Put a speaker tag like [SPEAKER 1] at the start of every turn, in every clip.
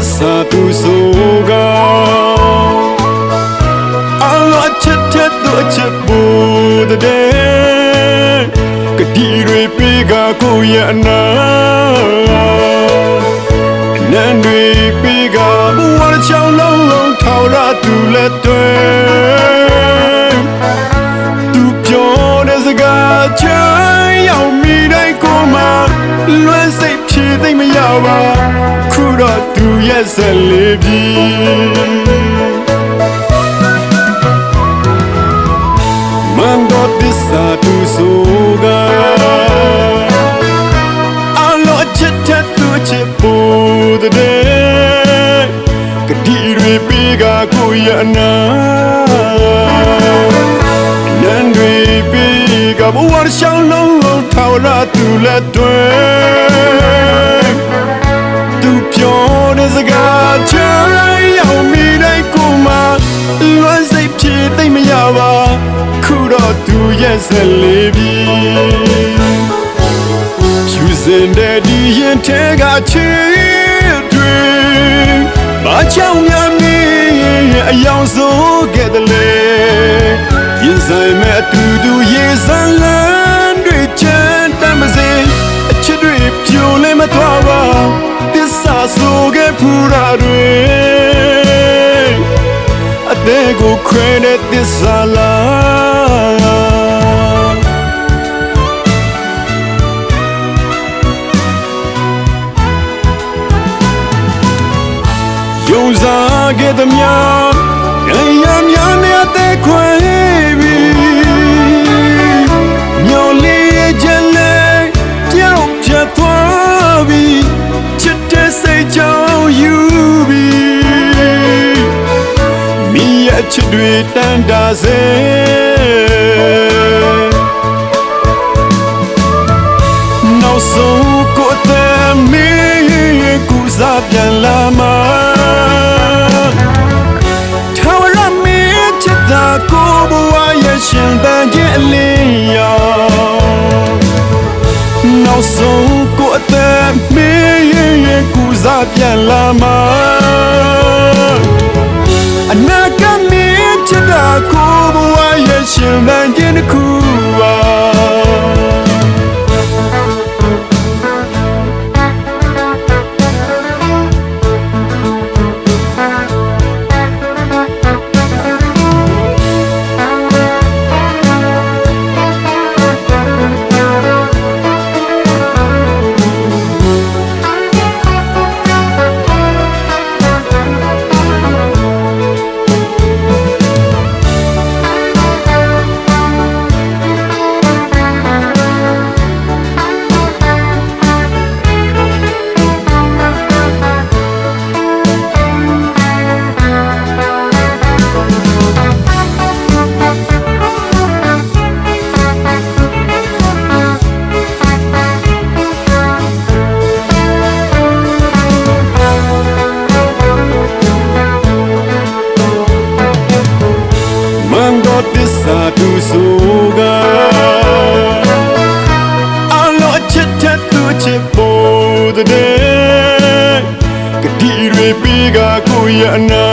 [SPEAKER 1] သစ္စာသူဆိုကအလောချစ်တဲ့သူအချစ်ဘူးတဲ့ကတိတွေပေးကကိုရဲ့အနာနန်းတွေပေးကဘဝတစ်ချောင်းလုံးလုံးထောက်ရသူလက်တွေသူပြောတဲ့စကားချမ်းရောက်မိတိုင်းကိုမှလွမ်းစိတ်ဖြေသိမ့်မရပါခုတော့ သူရဲ့ဆက်လေးပြီမန်တော့သစ္စာသူဆိုကအလောချစ်တဲ့သူချစ်ဖို့တဲ့ကတိတွေပေးကကိုရနာနန်းတွေပေးကဘဝတစ်ချောင်းလုံးလုံးထောက်ရသူလက်တွေသူ ပြောတဲ့စကားချမ်းရောက်မိတိုင်းကိုမှလွမ်းစိတ်ဖြေသိမ့်မရပါခုတော့သူရဲ့ဆက်လေးပြီဖြူစင်တဲ့ဒီရင်ထဲကချစ်တွေဘာကြောင့်များမင်းအယောင်စိုးခဲ့တယ်လေရင်ဆိုင်မဲ့အတူတူရေစံလ ဆိုခဲ့ဖူတာတွေအသေးကိုခွဲတဲ့သစ္စာလားယုံစားခဲ့သမျှရရများနဲ့အသက်ခွဲပြီး တွေတန်တာစေနောက်ဆုံးကိုယ်တည်းမင်းကူစားပြန်လာမှာထာဝရမင်းချစ်တာကိုဘဝရဲ့ရှင်တန်ခြင်းအလင်းရောနောက်ဆုံးကိုယ်အသက်မင်းကူစားပြန်လာမှာ တန် တစ်ခုပါမန်တော်တစ္ဆာသူဆိုကအလောအချစ်တဲ့သူချစ်ဖို့တဲ့ကတိတွေပြီးကကိုရနာ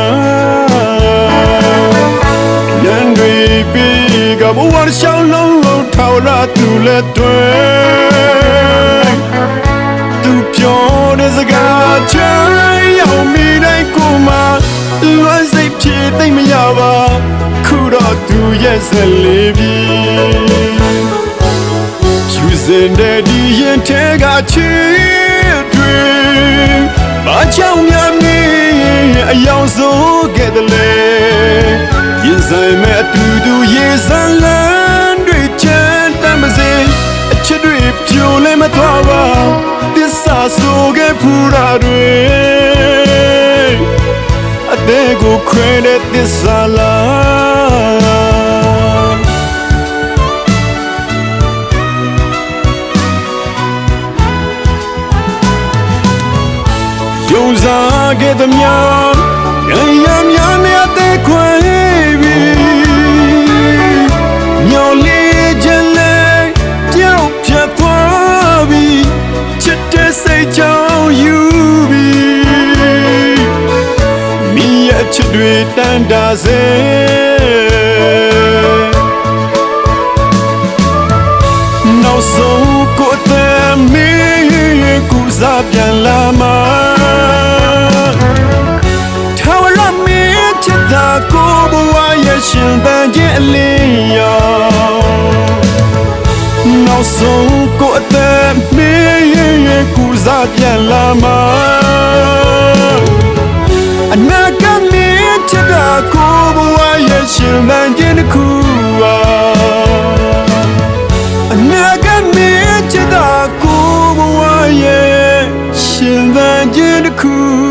[SPEAKER 1] နန်းတွေပြီးကဘဝတစ်ချောင်းလုံးလုံးထောက်ရသူလက်တွေသူပြောတဲ့စကားချမ်း သိမ့်မရပါခုတော့သူရဲ့ဆက်လေးပြီဖြူစင်တဲ့ဒီရင်ထဲကချစ်တွေဘာကြောင့်များမင်းအယောင်စိုးခဲ့တယ်လေရင်ဆိုင်မဲ့အတူတူရေစံလန်းတွေချမ်းတမ်းမစေအချစ်တွေပြိုလဲမသွားပါသစ္စာဆိုခဲ့ဖူတာတွေ အသေးကိုခွဲတဲ့သစ္စာလားယုံစားခဲ့သမျှရရများနဲ့အသက်ခွဲပြီး တာစေနောက်ဆုံးကိုယ်တဲ့မင်းကူစားပြန်လာမှာထာဝရမင်းချစ်တာကိုဘဝရဲ့ရှင်ပန်းခြင်းအလင်းရောနောက်ဆုံးကိုယ်တဲ့မင်းကူစားပြန်လာမှာ ရဲ့ရှင်ပန်းခြင်းတစ်ခုပါအနာဂတ်မင်းချစ်တာကိုဘဝရဲ့ရှင်သန်ခြင်းတစ်ခု